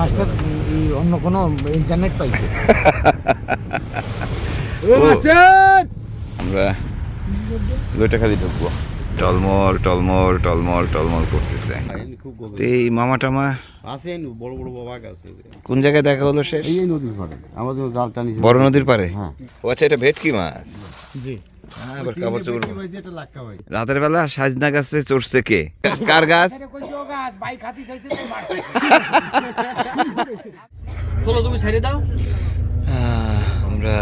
Master অন্য কোনো internet পাইছে। ও ও। মাস্টার! আমরা লইটাখালি ঢুকবো। টলমল টলমল টলমল টলমল করতেছে। খুব এই মামা টামা। আছেন বড় বড় বাবা আছে কোন জায়গায় দেখা হলো শেষ? এই নদীর পাড়ে। আমাদের জাল টানি বড় নদীর পারে হ্যাঁ। ও আচ্ছা এটা ভেটকি মাছ। জি। হ্যাঁ, রাতের বেলা সাজনা গাছে চড়ছে কে? কার গাছ? তুমি ছেড়ে দাও। আমরা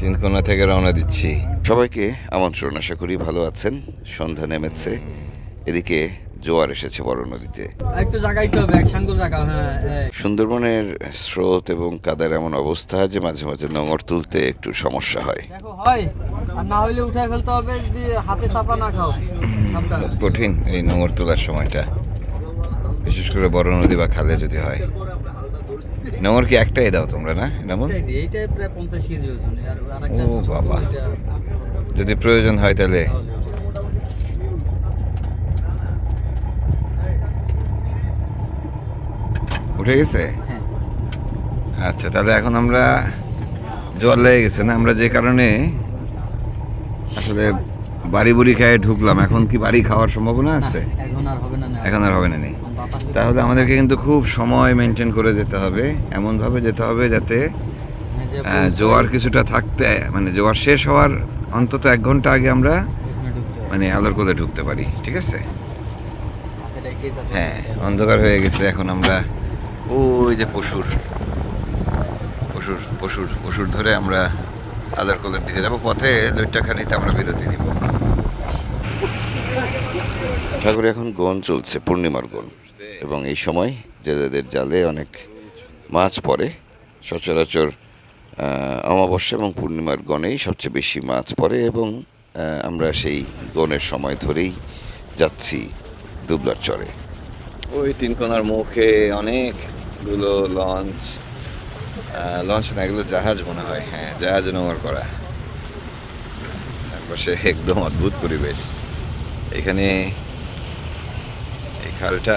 তিনকোনা থেকে রওনা দিচ্ছি। সবাইকে আমন্ত্রণ আশা করি ভালো আছেন। সন্ধ্যা নেমেছে। এদিকে জোয়ার এসেছে বড় নদীতে। একটু জায়গাইতে হবে এক জায়গা হ্যাঁ সুন্দরবনের স্রোত এবং কাদার এমন অবস্থা যে মাঝে মাঝে নোঙর তুলতে একটু সমস্যা হয়। হয় আর না হইলে উঠাই ফেলতে হবে যদি হাতে চাপা না খাও কঠিন এই নোঙর তোলার সময়টা। বিশেষ করে বড় নদী বা খালে যদি হয়। নোঙর কি একটাই দাও তোমরা না এমন এইটাই প্রায় পঞ্চাশ কেজি ওজন ও বাবা। যদি প্রয়োজন হয় তাহলে তাহলে- উঠে গেছে? হ্যাঁ। আচ্ছা তাহলে এখন আমরা জল লেগে গেছে না? আমরা যে কারণে আসলে বাড়ি বুড়ি খেয়ে ঢুকলাম। এখন কি বাড়ি খাওয়ার সম্ভাবনা আছে? এখন আর হবে না নেই তাহলে আমাদেরকে কিন্তু খুব সময় মেনটেন করে যেতে হবে এমনভাবে যেতে হবে যাতে আহ, জোয়ার কিছুটা থাকতে মানে জোয়ার শেষ হওয়ার অন্তত এক ঘণ্টা আগে আমরা। মানে আলোর কোলে ঢুকতে পারি ঠিক আছে? হ্যাঁ অন্ধকার হয়ে গেছে এখন আমরা ওই যে পশুর পশুর পশুর পশুর ধরে আমরা আলোর কোলের দিকে যাব। পথে লইটাখানিতে আমরা বিরতি নিব। সাগরে এখন গন চলছে পূর্ণিমার গন। এবং এই সময় জেলেদের জালে অনেক মাছ পড়ে। সচরাচর অমাবস্যা এবং পূর্ণিমার গণেই সবচেয়ে বেশি মাছ পড়ে এবং আমরা সেই গনের সময় ধরেই যাচ্ছি দুবলার চরে। ওই তিনকোনার মুখে অনেকগুলো লঞ্চ লঞ্চ না এগুলো জাহাজ মনে হয়। হ্যাঁ জাহাজ নোংর করা। চারপাশে একদম অদ্ভুত পরিবেশ। এখানে এই খালটা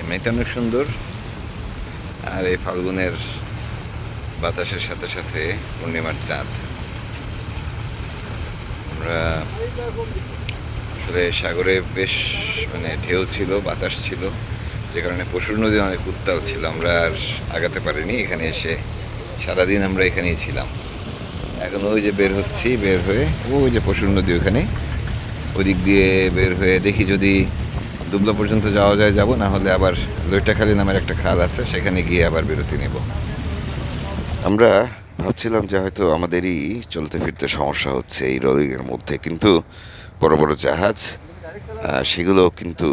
এমনিতে অনেক সুন্দর। আর এই ফাল্গুনের বাতাসের সাথে সাথে পূর্ণিমার চাঁদ। আমরা আসলে সাগরে বেশ মানে ঢেউ ছিল, বাতাস ছিল। যে কারণে পশুর নদী অনেক উত্তাল ছিল, আমরা আর আগাতে পারিনি। এখানে এসে সারাদিন আমরা এখানেই ছিলাম। এখন ওই যে বের হচ্ছি, বের হয়ে ওই যে পশুর নদী ওখানে। ওদিক দিয়ে বের হয়ে দেখি যদি দুবলা পর্যন্ত যাওয়া যায়, যাব, না হলে আবার লইটাখালী নামের একটা খাল আছে, সেখানে গিয়ে আবার বিরতি নেব। আমরা ভাবছিলাম যে হয়তো আমাদেরই চলতে ফিরতে সমস্যা হচ্ছে এই রোলিংয়ের মধ্যে, কিন্তু বড় বড় জাহাজ সেগুলো কিন্তু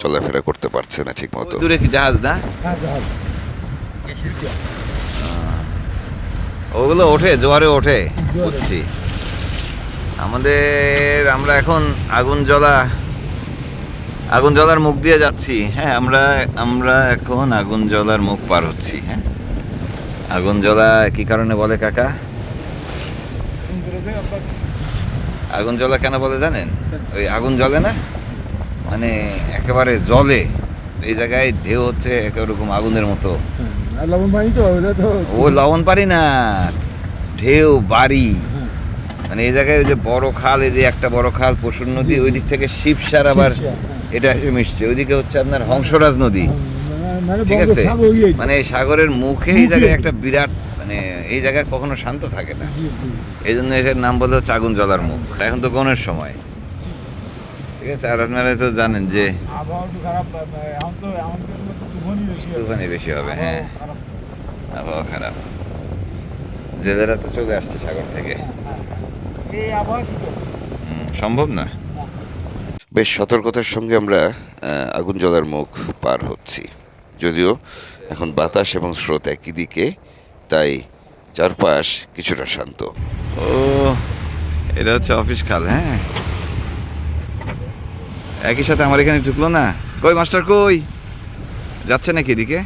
চলাফেরা করতে পারছে না ঠিক মতো দূরে কি জাহাজ না? হ্যাঁ ওগুলো ওঠে জোয়ারে ওঠে বুঝছি। আমাদের আমরা এখন আগুন জ্বলা আগুন জ্বলার মুখ দিয়ে যাচ্ছি। হ্যাঁ আমরা আমরা এখন আগুন জ্বলার মুখ পার হচ্ছি হ্যাঁ। আগুন জ্বলা কি কারণে বলে কাকা? আগুন জ্বলা কেন বলে জানেন? ওই আগুন জ্বলে না? মানে একেবারে জলে এই জায়গায় ঢেউ হচ্ছে এরকম আগুনের মতো। লবণ পানি তো ও লবণ পারি না ঢেউ বাড়ি। মানে এই জায়গায় ওই যে বড় খাল এই যে একটা বড় খাল পশুর নদী ওই দিক থেকে শিবসার আবার হ্যাঁ। এটা এসে মিশছে। ওইদিকে হচ্ছে আপনার হংসরাজ নদী। মানে ঠিক আছে? মানে সাগরের মুখে এই জায়গায় একটা বিরাট মানে এই জায়গায় কখনো শান্ত থাকে না। এই জন্য এটার নাম বলে হচ্ছে আগুন জ্বলার মুখ। এখন তো গনের সময়। ঠিক আছে আর আপনারা তো জানেন যে আবহাওয়া তো খারাপ এখন তো আমাদের মতো তুফানই বেশি হবে। তুফানি বেশি হবে হ্যাঁ। আবহাওয়া খারাপ। জেলেরা তো চলে আসছে সাগর থেকে। এই আবহাওয়া কি করবে? হুম, সম্ভব না। বেশ সতর্কতার সঙ্গে আমরা আগুন জ্বলার মুখ পার হচ্ছি। যদিও এখন বাতাস এবং স্রোত একই দিকে তাই চারপাশ কিছুটা শান্ত। ও এটা হচ্ছে অফিস খাল হ্যাঁ? একই সাথে আমার এখানে ঢুকলো না। কই মাস্টার কই? যাচ্ছে নাকি এদিকে?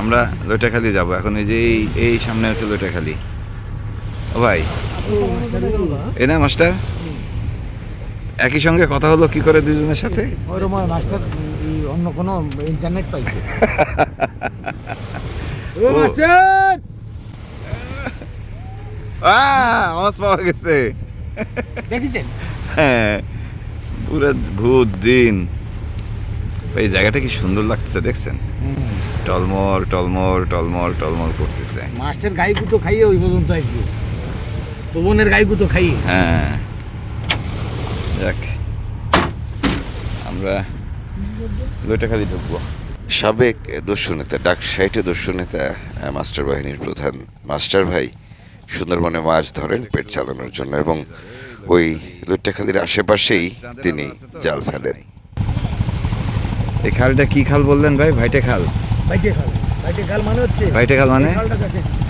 আমরা লইটাখালি যাব। এখন এই যে এই সামনে হচ্ছে লইটাখালি। ও ভাই। এ না মাস্টার? একই সঙ্গে কথা হলো কি করে দুজনের সাথে? মাস্টার অন্য কোনো ইন্টারনেট পাইছে ও মাস্টার! আহ, আওয়াজ পাওয়া গেছে। দেখেছেন? হ্যাঁ পুরো ভূত দিন। এই জায়গাটা কি সুন্দর লাগতেছে দেখছেন? টলমল টলমল টলমল টলমল করতেছে। মাস্টার গাই গুতো খাইয়ে ওই পর্যন্ত আইছি। তো বোনের গাই গুতো খাইয়ে। হ্যাঁ। যাক আমরা লইটাখালি ঢুকবো। সাবেক দস্যু নেতা ডাক সাইটে দস্যু নেতা মাস্টার বাহিনীর প্রধান মাস্টার ভাই সুন্দরবনে মাছ ধরেন পেট চালানোর জন্য এবং ওই লইটাখালির আশেপাশেই তিনি জাল ফেলেন। এই খালটা কি খাল বললেন ভাই? ভাইটে খাল? বাইটে খাল। বাইটে খাল মানে হচ্ছে ভাইটে খাল মানে? এই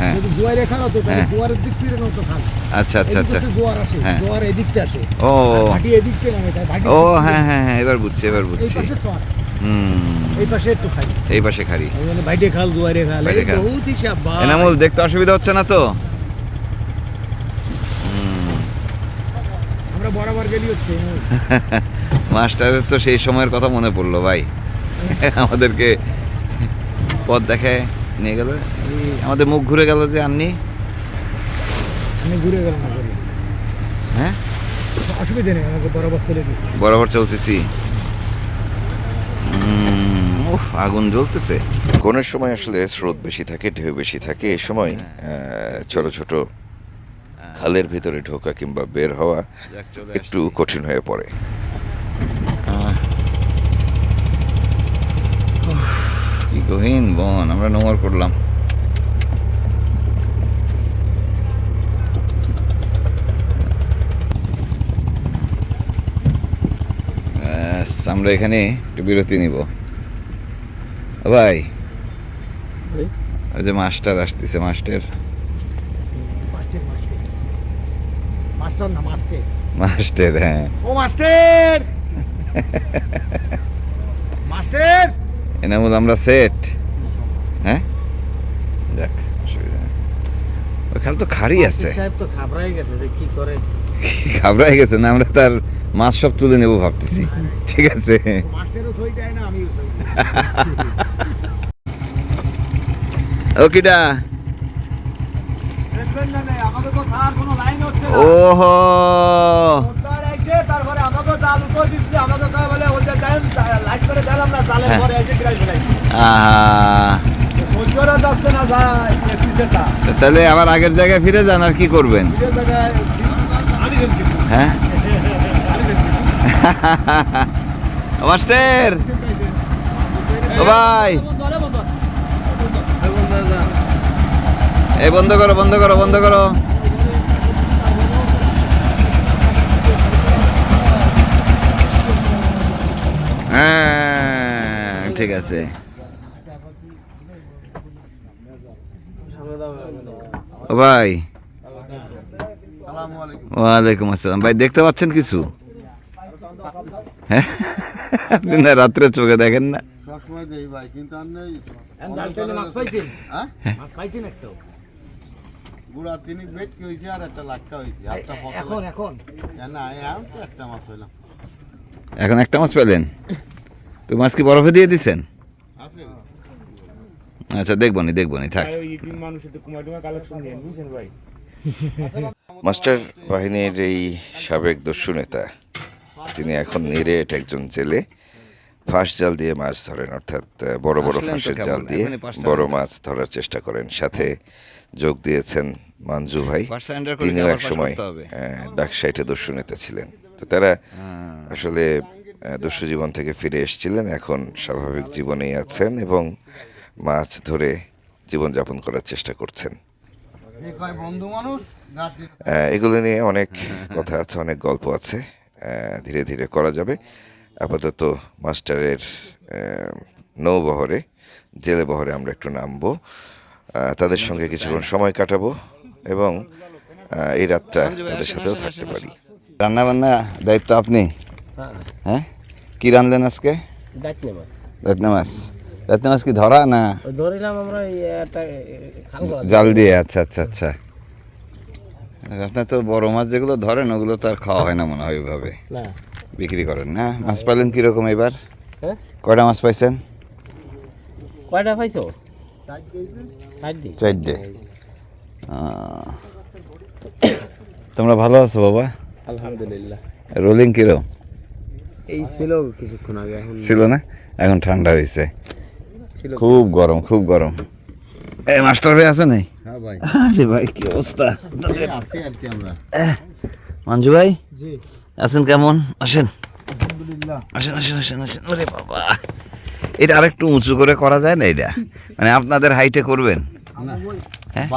হ্যাঁ। জোয়ারে খাল হতো তাহলে হ্যাঁ। জোয়ারের দিক ফিরে নতো খাল। আচ্ছা আচ্ছা আচ্ছা। জোয়ার আসে হ্যাঁ। জোয়ার এদিকতে আসে। ও। আর ভাটি এদিকতে নামে তাই ভাটি ও হ্যাঁ হ্যাঁ হ্যাঁ এবার বুঝছি এবার এই পাশে চর হুম। এই পাশে একটু এই খাল জোয়ারে খাল খাল। বহুত হিসাব এনামুল দেখতে অসুবিধা হচ্ছে না তো হুম। আমরা বরাবর গেলি হচ্ছে মাস্টারের তো সেই সময়ের কথা মনে পড়ল ভাই। আমাদেরকে পথ দেখায় নিয়ে গেল। আমাদের মুখ ঘুরে গেল যে আননি। আমি ঘুরে গেলাম হ্যাঁ? অসুবিধা নেই আমাকে বরাবর চলে গেছি। বরাবর চলতেছি। আগুন জ্বলতেছে। কোনের সময় আসলে স্রোত বেশি থাকে ঢেউ বেশি থাকে। এই সময় আহ, ছোট ছোট খালের ভিতরে ঢোকা কিংবা বের হওয়া চলে একটু কঠিন হয়ে পড়ে। কি গহীন বন আমরা নোংর করলাম। আমরা এখানে একটু বিরতি নিব। ভাই? ওই যে মাস্টার আসতেছে মাস্টার মাস্টার মাস্টার না মাস্টার মাস্টার হ্যাঁ। ও মাস্টার! মাস্টার! এনামুল আমরা সেট। হ্যাঁ? যাক অসুবিধা নেই। ওই খাল তো খারি আছে। সাহেব তো ঘাবড়াই গেছে যে কি করে। ঘাবড়াই গেছে না আমরা তার মাছ সব তুলে নেব ভাবতেছি। ঠিক আছে। মাস্টারও সই দেয় না আমিও সই ও কিডা দেখবেন না নাই, আমাকে তো থার কোনো লাইন হচ্ছে না ওহো। হ্যাঁ। তাহলে আবার আগের জায়গায় ফিরে যান আর কি করবেন? হ্যাঁ? মাস্টার! ভাই! এই বন্ধ করো বন্ধ করো বন্ধ করো। হ্যাঁ ঠিক আছে। ও ভাই। ওয়ালাইকুম আসসালাম। ভাই দেখতে পাচ্ছেন কিছু? হ্যাঁ আপনি না রাত্রে চোখে দেখেন না? সবসময় দেই ভাই কিন্তু আর নেই। মাছ পাইছেন? হ্যাঁ। মাছ পাইছেন একটা? গুড়া তিনি বেট কি হয়েছে আর একটা লাক্কা হয়েছে একটা ফসল। এখন এখন? না এখন তো একটা মাছ হইলাম এখন একটা মাছ পেলেন? তো মাছ কি বরফে দিয়ে দিছেন? আচ্ছা দেখব নি দেখব নি থাক মাস্টার বাহিনীর এই সাবেক দস্যু নেতা তিনি এখন নিরেট একজন জেলে ফাঁস জাল দিয়ে মাছ ধরেন অর্থাৎ বড় বড় ফাঁসের জাল দিয়ে বড় মাছ ধরার চেষ্টা করেন। সাথে যোগ দিয়েছেন মাঞ্জু ভাই। তিনিও এক সময় করতে হবে। ডাক সাইটে দস্যু নেতা ছিলেন। তো তারা হ্যাঁ। আসলে দস্যু জীবন থেকে ফিরে এসেছিলেন এখন স্বাভাবিক জীবনেই আছেন এবং মাছ ধরে জীবনযাপন করার চেষ্টা করছেন। এগুলো নিয়ে অনেক কথা আছে অনেক গল্প আছে ধীরে ধীরে করা যাবে। আপাতত মাস্টারের নৌবহরে জেলে বহরে আমরা একটু নামবো। তাদের সঙ্গে কিছুক্ষণ সময় কাটাবো এবং এই রাতটা তাদের সাথেও থাকতে পারি। রান্না বান্না দায়িত্ব আপনি? হ্যাঁ? কি রানলেন আজকে? ডাকলে মাছ রত্না মাছ কি ধরা না জাল দিয়ে? আচ্ছা আচ্ছা আচ্ছা। আপনার তো বড় মাছ যেগুলো ধরেন ওগুলো তো আর খাওয়া হয় না মনে হয় ওইভাবে। বিক্রি করেন না? মাছ পাইলেন কীরকম এবার? হ্যাঁ? কয়টা মাছ পাইছেন? কয়টা পাইছো? চারটি। তোমরা ভালো আছো বাবা? আলহামদুলিল্লাহ। রোলিং কিরম? এই ছিল কিছুক্ষণ আগে এখন ছিল না? এখন ঠান্ডা হয়েছে ছিল। খুব গরম খুব গরম। এই মাস্টার ভাই আছে নাই? হ্যাঁ ভাই। আরে ভাই কি অবস্থা? আছি আর কি আমরা। মঞ্জু ভাই? জি। আছেন কেমন? আসেন। আলহামদুলিল্লাহ। আসেন আসেন আসেন আসেন। ওরে বাবা। এটা আরেকটু উঁচু করে করা যায় না এটা? মানে আপনাদের হাইটে করবেন? না। হ্যাঁ?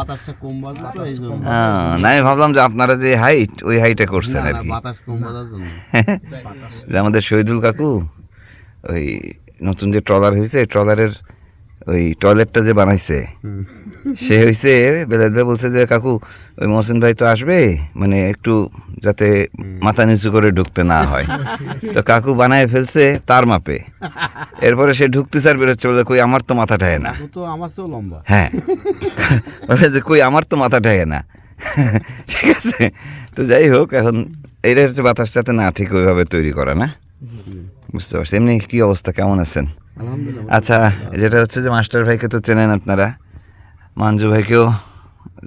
হ্যাঁ, না আমি ভাবলাম যে আপনারা যে হাইট ওই হাইটে করছেন আর কি। আমাদের শহীদুল কাকু ওই নতুন যে ট্রলার হয়েছে ট্রলারের ওই টয়লেটটা যে বানাইছে সে হয়েছে বেলাল ভাই বলছে যে কাকু ওই মহসিন ভাই তো আসবে মানে একটু যাতে মাথা নিচু করে ঢুকতে না হয়। তো কাকু বানায় ফেলছে তার মাপে। এরপরে সে ঢুকতে স্যার বেরোচ্ছে বলে কই আমার তো মাথা ঠায় না। তো আমার লম্বা। হ্যাঁ। বলে যে কই আমার তো মাথা ঠায় না। ঠিক আছে? তো যাই হোক এখন এইটা হচ্ছে বাতাসটাতে না ঠিক ওইভাবে তৈরি করা না? বুঝতে পারছি। এমনি কি অবস্থা? কেমন আছেন? আচ্ছা যেটা হচ্ছে যে মাস্টার ভাইকে তো চেনেন আপনারা মাঞ্জু ভাইকেও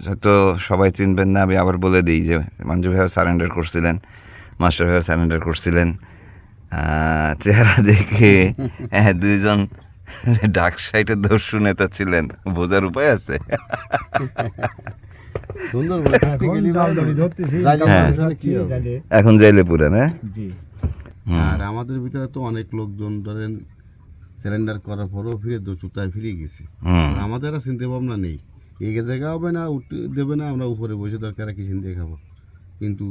হয়তো সবাই চিনবেন না আমি আবার বলে দিই যে মাঞ্জু ভাইও সারেন্ডার করছিলেন মাস্টার ভাইও সারেন্ডার করছিলেন। চেহারা দেখে হ্যাঁ দুইজন ডাক সাইটের দস্যু নেতা ছিলেন বোঝার উপায় আছে? হ্যাঁ। এখন যাইলে পুরা না? হুম। আর আমাদের ভিতরে তো অনেক লোকজন ধরেন সিলিন্ডার করার পরেও ফিরে দস্যুতায় ফিরে গেছে। আমাদের আর চিন্তা ভাবনা নেই। এই জায়গা হবে না উঠতে দেবে না আমরা উপরে বসে দরকার কি চিন্তা খাব কিন্তু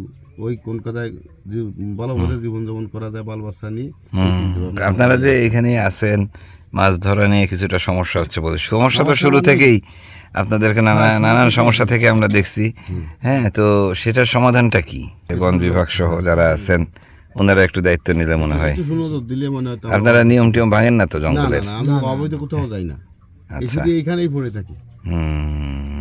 ওই কোন কথায় যে ভালোভাবে জীবনযাপন করা যায় বাল বাচ্চা নিয়ে আপনারা যে এখানে আছেন মাছ ধরা নিয়ে কিছুটা সমস্যা হচ্ছে বলে সমস্যা তো শুরু থেকেই আপনাদেরকে নানা নানান সমস্যা থেকে আমরা দেখছি। হ্যাঁ তো সেটার সমাধানটা কি? বন বিভাগ সহ যারা আছেন ওনারা একটু দায়িত্ব নিলে মনে হয়। দিলে মনে হয় আপনারা নিয়ম টিয়ম ভাঙেন না তো জঙ্গলের? অবৈধ কোথাও যাই না। এখানেই আচ্ছা শুধু পড়ে থাকি।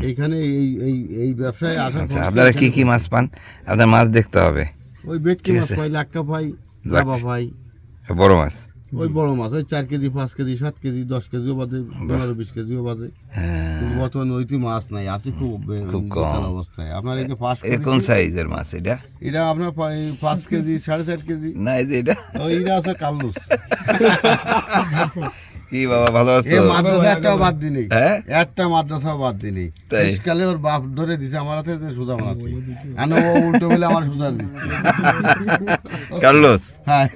এইখানে এই এই এই ব্যবসায় আসার আচ্ছা আপনারা কি কি মাছ পান? আপনার মাছ দেখতে হবে। ওই বেটকি মাছ পাই লাক্কা পাই জাবা পাই। বড় মাছ? ওই বড় মাছ ওই চার কেজি পাঁচ কেজি সাত কেজি দশ কেজিও বাজে পনেরো বিশ কেজিও বাজে। বর্তমানে ওই তুই ওইটি মাছ নাই আছে খুব কম। অবস্থায়। আপনার এই যে পাঁচ কোন সাইজের মাছ এটা? এটা আপনার পাঁচ কেজি সাড়ে চার কেজি। না এই যে এটা? ওই এটা আছে কাল্লুস কি বাবা ভালো আছো? এই মাদ্রাসা একটাও বাদ দিই নেই হ্যাঁ? একটা মাদ্রাসাও বাদ শীতকালে ওর বাপ ধরে দিছে আমার হাতে যে সুদা ও উল্টো বলে আমার সুদা দিচ্ছে? কার্লোস? হ্যাঁ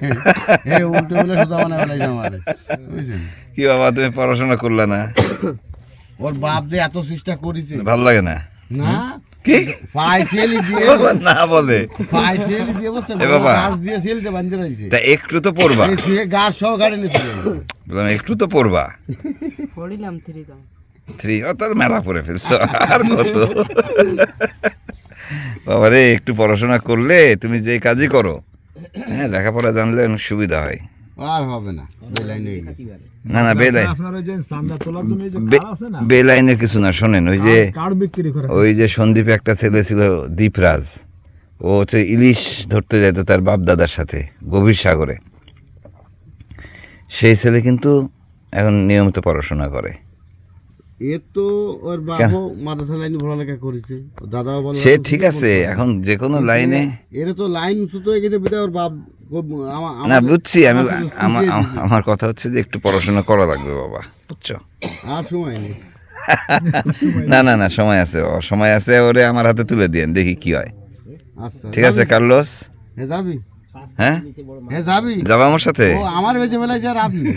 উল্টো বলে সুদা আমার। বুঝছেন? কি বাবা তুমি পড়াশোনা করলে না? ওর বাপ যে এত চেষ্টা করেছে। ভালো লাগে না? না কি? দিয়ে না বলে। দিয়ে বসে এ বাবা। গাছ দিয়ে সেলতে বান্ধে রয়েছে তা একটু তো পড়বা। সে গাছ সহ গাড়ি নিতে। বললাম একটু তো পড়বা। পড়িলাম থ্রি দাম থ্রি অর্থাৎ মেলা পড়ে ফেলছো আর কত। বাবা রে একটু পড়াশোনা করলে তুমি যে কাজই করো হ্যাঁ লেখাপড়া জানলে অনেক সুবিধা হয়। আর হবে না বেলাইন হয়ে গেছে। না না বেলাই আপনার ওই যে চান্দা তোলার জন্য যে কার আছে না? বেলাইনের কিছু না শোনেন ওই যে কার্ড বিক্রি করে? ওই যে সন্দীপে একটা ছেলে ছিল দীপরাজ। ও হচ্ছে ইলিশ ধরতে যেত তার বাপ দাদার সাথে গভীর সাগরে। সেই ছেলে কিন্তু এখন নিয়মিত পড়াশোনা করে। এ তো ওর বাপও মাদ্রাসা লাইনে পড়ালেখা করেছে। দাদাও বলে সে ঠিক আছে এখন যে কোনো লাইনে এর তো লাইন উঁচুতে হয়ে গেছে বিধায় ওর বাপ না বুঝছি আমি আমার কথা হচ্ছে যে একটু পড়াশোনা করা লাগবে বাবা বুঝছ? আর সময় নেই। না না না সময় আছে বাবা সময় আছে ওরে আমার হাতে তুলে দিয়েন দেখি কি হয়। আচ্ছা ঠিক আছে কার্লোস? হ্যাঁ যাবি? হ্যাঁ? হ্যাঁ যাবি? যাবা আমার সাথে? ও আমার বেঁচে বেলাইছে আর আপনি?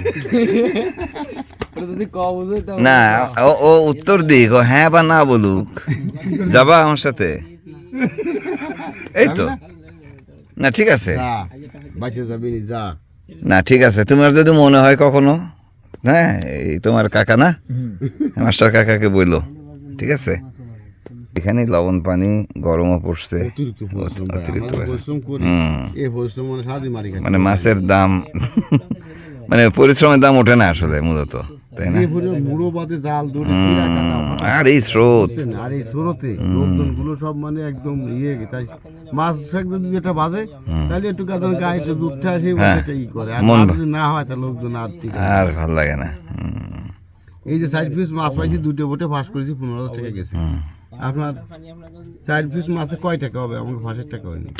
না ও ও উত্তর দিক ও হ্যাঁ বা না বলুক। যাবা আমার সাথে? এই তো। না ঠিক আছে। বাঁচে যাবি যা। না ঠিক আছে। তোমার যদি মনে হয় কখনো হ্যাঁ এই তোমার কাকা না? মাস্টার কাকাকে বইলো ঠিক আছে? এখানে লবণ পানি গরমও পড়ছে। মানে মানে মাছের দাম মানে পরিশ্রমের দাম ওঠে না আসলে মূলত। তাই না? মুড়ো বাদে জাল দড়ি আর এই স্রোত। আর এই স্রোতে লোকজনগুলো সব মানে একদম ইয়ে তাই মাছ একদম যদি এটা বাজে হুম। তাহলে একটু গায়ে একটু আসে হ্যাঁ। এটা ই করে। আর মাছ ভা- যদি না তাহলে লোকজন আর ঠিক আছে। আর ভালো লাগে না। এই যে সাইড পিস মাছ পাইছি দুটো বোটে ফাঁস করেছি পনেরো হাজার টাকা গেছে। আপনার চার পিস মাছে কয় টাকা হবে? আমাকে পাঁচের টাকা হয়নি।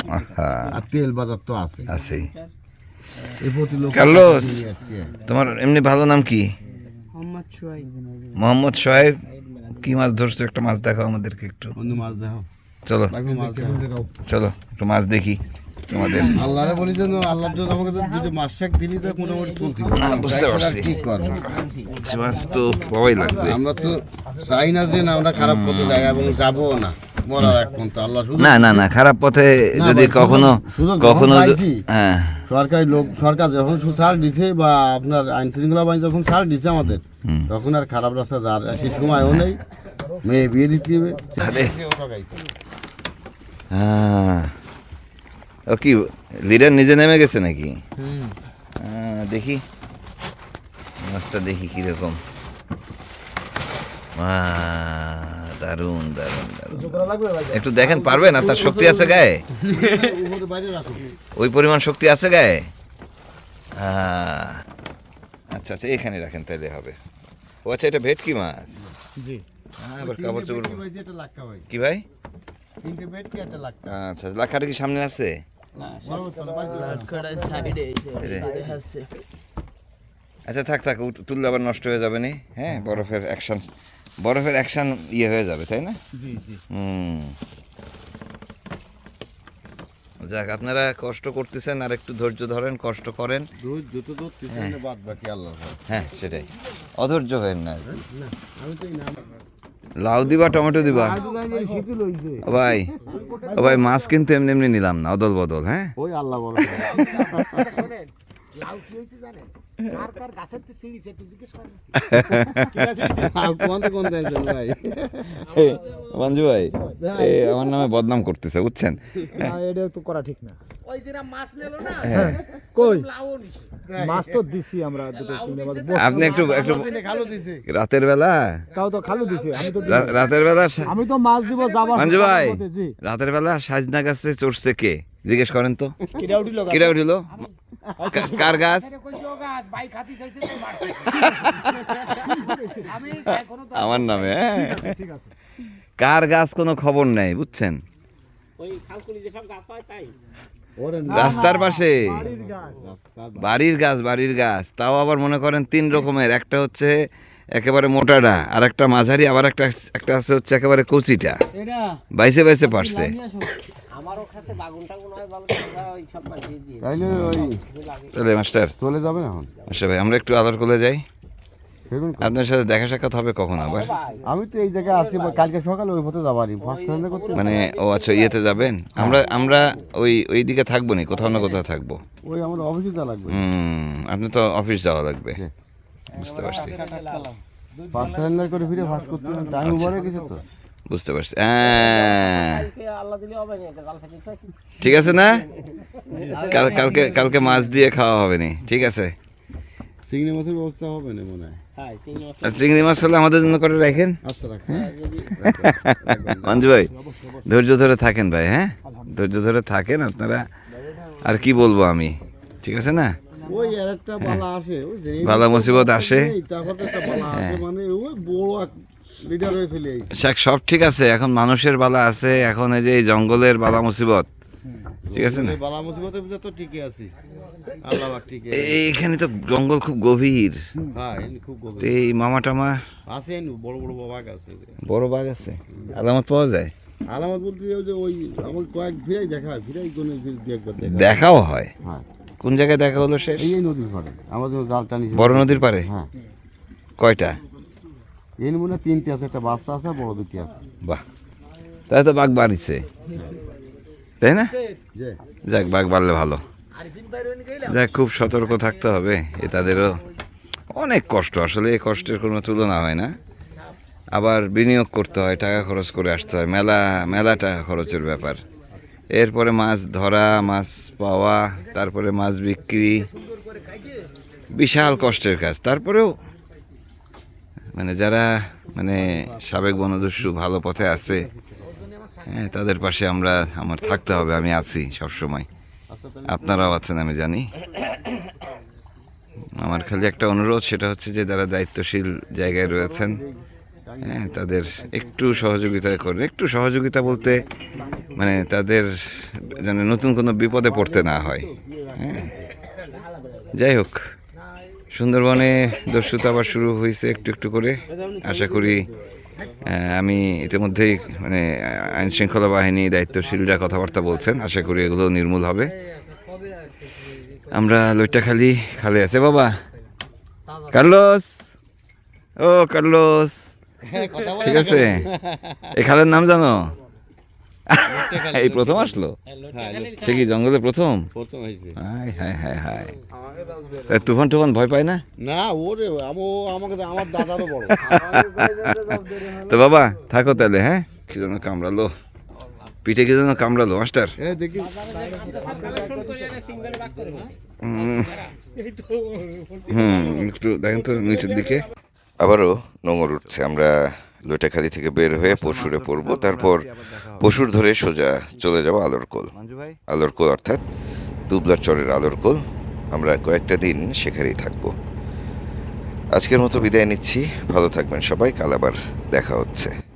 আর তেল বাজার তো আছে। এই প্রতি লোক। তোমার এমনি ভালো নাম কি? মোহাম্মদ সোহেব কি মাছ ধরছো? একটা মাছ দেখাও আমাদেরকে একটু। অন্য মাছ দেখাও। চলো। চলো একটু মাছ দেখি তোমাদের। আল্লাহরে বলি যেন আল্লাহর জন্য আমাকে তো দুটো মাছ শাক দিলি তো মোটামুটি না, বুঝতে পারছি। কি করব মাছ তো পাওয়াই লাগবে। আমরা তো চাই না যে না আমরা খারাপ পথে যাই এবং যাব না। না না না খারাপ পথে যদি কখনো কখনো। হ্যাঁ। সরকারি লোক সরকার যখন ছাড় দিছে বা আপনার আইন শৃঙ্খলা বাহিনী যখন ছাড় দিছে আমাদের তখন আর খারাপ রাস্তা যার সেই সময়ও নেই মেয়ে বিয়ে দিতে হবে। হ্যাঁ। ও কি লিডার নিজে নেমে গেছে নাকি? হ্যাঁ, দেখি। মাছটা দেখি কীরকম। আহ, দারুণ দারুণ দারুণ। একটু দেখেন পারবেন? আপনার শক্তি আছে গায়ে? উপরে বাইরে রাখো ওই পরিমাণ শক্তি আছে গায়ে? আচ্ছা আচ্ছা এখানে রাখেন তাহলে হবে। ও আচ্ছা এটা ভেটকি মাছ? জি। হ্যাঁ এবার কাপড় চোপড়। কি ভাই? আচ্ছা লাখাটা কি সামনে আছে। আচ্ছা থাক থাক তুললে আবার নষ্ট হয়ে যাবে নি? হ্যাঁ বরফের অ্যাকশন বরফের অ্যাকশন ইয়ে হয়ে যাবে তাই না? জি জি। হুম। যাক আপনারা কষ্ট করতেছেন আর একটু ধৈর্য ধরেন কষ্ট করেন। বাদ বাকি আল্লাহর হ্যাঁ সেটাই। অধৈর্য হয়েন না কি। নাম লাউ দিবা টমেটো দিবা? ও ভাই ও ভাই মাছ কিন্তু এমনি এমনি নিলাম না অদল বদল হ্যাঁ? ওই আল্লাহ বড় কোন কোন দেন ভাই? মঞ্জু ভাই এ আমার নামে বদনাম করতেছে বুঝছেন? এটা তো করা ঠিক না। হ্যাঁ। কই? মাছ তো দিছি আমরা দুটো চিংড়ি আপনি একটু একটু খালো দিছে। রাতের বেলা? তাও তো খালু দিছি আমি তো রাতের বেলা আমি তো মাছ দিব যাবার মঞ্জু ভাই রাতের বেলা সাজনা গাছে চড়ছে কে? জিজ্ঞেস করেন তো। কিরা উঠিল কিরা উঠিল? কা- কার গাছ? আমার নামে হ্যাঁ? ঠিক আছে কার গাছ কোনো খবর নেই বুঝছেন? রাস্তার পাশে। বাড়ির গাছ। বাড়ির গাছ তাও আবার মনে করেন তিন রকমের। একটা হচ্ছে একেবারে মোটাটা আর একটা মাঝারি আবার একটা একটা আছে হচ্ছে একেবারে কচিটা। বাইসে বাইসে পারছে। আমারও খাতে বাগুন টাগুন হয় ভালো ওই সব দিয়ে দিয়ে তাইলে ওই তাহলে মাস্টার। চলে যাবে এখন? আচ্ছা ভাই আমরা একটু আদর করে যাই। আপনার সাথে দেখা সাক্ষাৎ হবে কখন আবার? আমি তো এই জায়গায় আছি কালকে সকালে ওই পথে যাবারই ফার্স্ট করতে মানে ও আচ্ছা ইয়েতে যাবেন? আমরা আমরা ওই ওই দিকে থাকব নি কোথাও না কোথাও থাকব। ওই আমার অফিসে যা লাগবে। হুম আপনি তো অফিস যাওয়া লাগবে। হ্যাঁ। বুঝতে পারছি। ফার্স্ট করে ফিরে ফার্স্ট করতে টাইম ওভারে গেছে তো। বুঝতে পারছি। হ্যাঁ আল্লাহ দিলে হবে না এটা কাল থেকে ঠিক আছে না? কাল কালকে কালকে মাছ দিয়ে খাওয়া হবে নি ঠিক আছে? চিংড়ি মাছের ব্যবস্থা হবে না মনে হয়? হ্যাঁ চিংড়ি মাছ হলে আমাদের জন্য করে রাখেন? আচ্ছা মঞ্জু ভাই ধৈর্য ধরে থাকেন ভাই হ্যাঁ? ধৈর্য ধরে থাকেন আপনারা। আর কি বলব আমি? ঠিক আছে না? ওই আর একটা বালা আসে ওই যে এই বালা মুসিবত আসে। এই তারপর একটা বালা আসে মানে ওই বড় শাক সব ঠিক আছে এখন মানুষের বালা আছে এখন এই যে এই জঙ্গলের বালা মুসিবত। ঠিক আছে না? এই বালা মুসিবতের ভিতরে তো আছি। আল্লাহ এইখানে তো জঙ্গল খুব গভীর। হ্যাঁ খুব গভীর। এই মামা টামা? আছে বড় বড় বাবাক আছে। বড় বাঘ আছে? আলামত পাওয়া যায়? আলামত বলতে ওই যে ওই আমাকে কয়েক ভিড়াই দেখা হয় ভিড়াই কোন দেখাও হয়? হ্যাঁ। কোন জায়গায় দেখা হলো শেষ? এই নদীর পাড়ে। আমরা জাল টানি বড় নদীর পারে হ্যাঁ। কয়টা? এই নমুনা তিনটে আছে একটা বাচ্চা আছে বড় দুটি আছে। বাহ। তাই তো বাঘ বাড়িছে। তাই না? যাক বাঘ বাড়লে ভালো। যাক খুব সতর্ক থাকতে হবে। এ তাদেরও অনেক কষ্ট। আসলে এই কষ্টের কোনো তুলনা হয় না। আবার বিনিয়োগ করতে হয় টাকা খরচ করে আসতে হয়। মেলা মেলা টাকা খরচের ব্যাপার। এরপরে মাছ ধরা মাছ পাওয়া তারপরে মাছ বিক্রি। বিশাল কষ্টের কাজ। তারপরেও মানে যারা মানে সাবেক বনদস্যু ভালো পথে আছে হ্যাঁ তাদের পাশে আমরা আমার থাকতে হবে, আমি আছি সব সময় আপনারাও আছেন, আমি জানি। আমার খালি একটা অনুরোধ, সেটা হচ্ছে যে যারা দায়িত্বশীল জায়গায় রয়েছেন হ্যাঁ তাদের একটু সহযোগিতা করবে একটু সহযোগিতা বলতে মানে তাদের যেন নতুন কোনো বিপদে পড়তে না হয় হ্যাঁ। যাই হোক। সুন্দরবনে দস্যুতা আবার শুরু হয়েছে একটু একটু করে। আশা করি আমি ইতিমধ্যেই মানে আইন শৃঙ্খলা বাহিনী দায়িত্বশীলরা কথাবার্তা বলছেন। আশা করি এগুলো নির্মূল হবে। আমরা লইটাখালি খালে আছে বাবা। কার্লোস! ও কার্লোস! ঠিক আছে। এই খালের নাম জানো? এই প্রথম আসলো? সে কি জঙ্গলে প্রথম? হায় হায় হায় হায়। তুফান টুফান ভয় পায় না? না ওরে আমো আমাকে তো- আমার দাদারও বড়। তো বাবা থাকো তাহলে হ্যাঁ? কি যেন কামড়ালো। পিঠে কি যেন কামড়ালো মাস্টার? দেখি। হুম হুম একটু দেখেন তো নিচের দিকে। আবারও নোঙর উঠছে আমরা লইটাখালি থেকে বের হয়ে পশুরে পড়ব তারপর পশুর ধরে সোজা চলে যাব আলোরকোল। আলোরকোল অর্থাৎ দুবলার চরের আলোরকোল। আমরা কয়েকটা দিন সেখানেই থাকব। আজকের মতো বিদায় নিচ্ছি। ভালো থাকবেন সবাই। কাল আবার দেখা হচ্ছে।